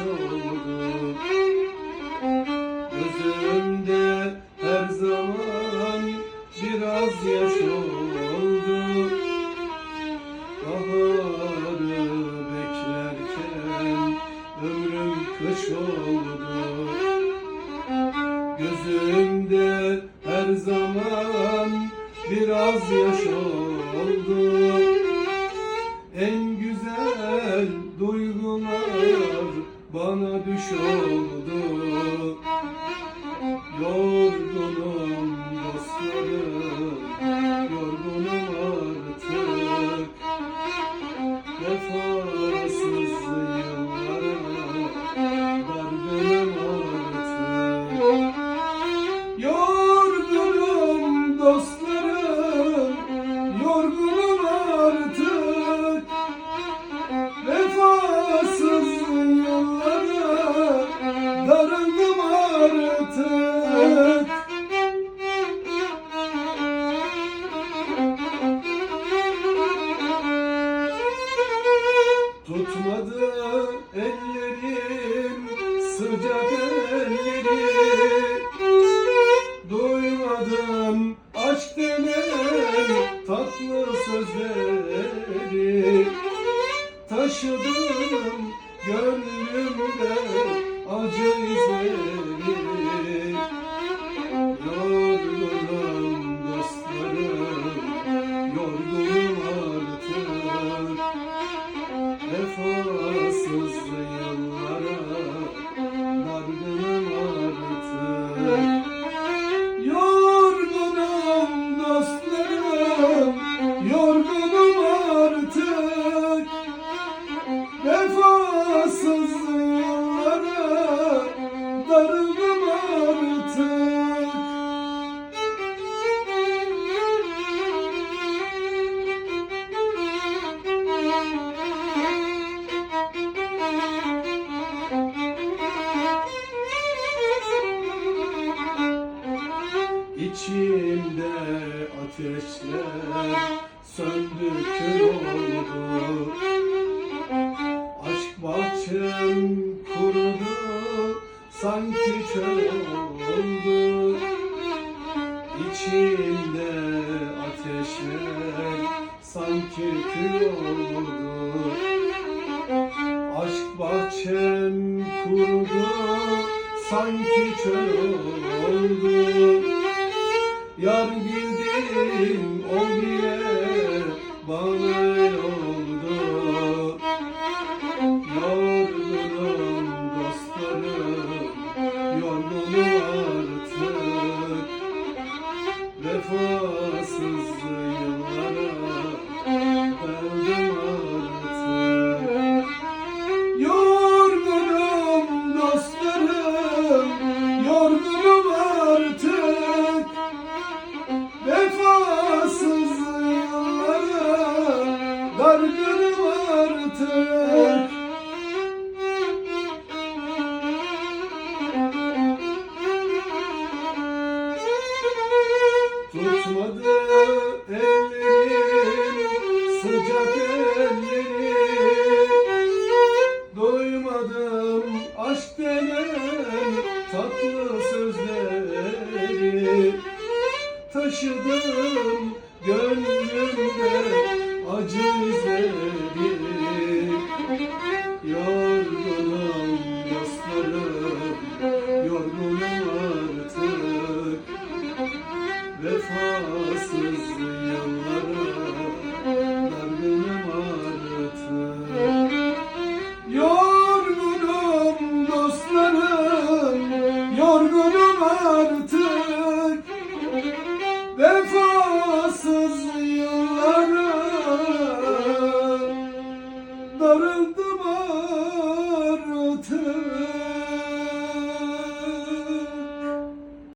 oldu Gözümde her zaman biraz yaş oldu. Baharı beklerken ömrüm kış oldu Gözümde her zaman biraz yaş oldu En güzel bana düş oldu Yorgunum Tutmadı ellerim sıcak elleri Duymadım aşk denen tatlı sözleri. Taşıdım İçimde ateşler söndü kül oldu. Aşk bahçem kurudu sanki çöl oldu. İçimde ateşler sanki kül oldu. Aşk bahçem kurudu sanki çöl oldu Yar bildim o bile Taşıdım gönlümde acı izleri Yorgunum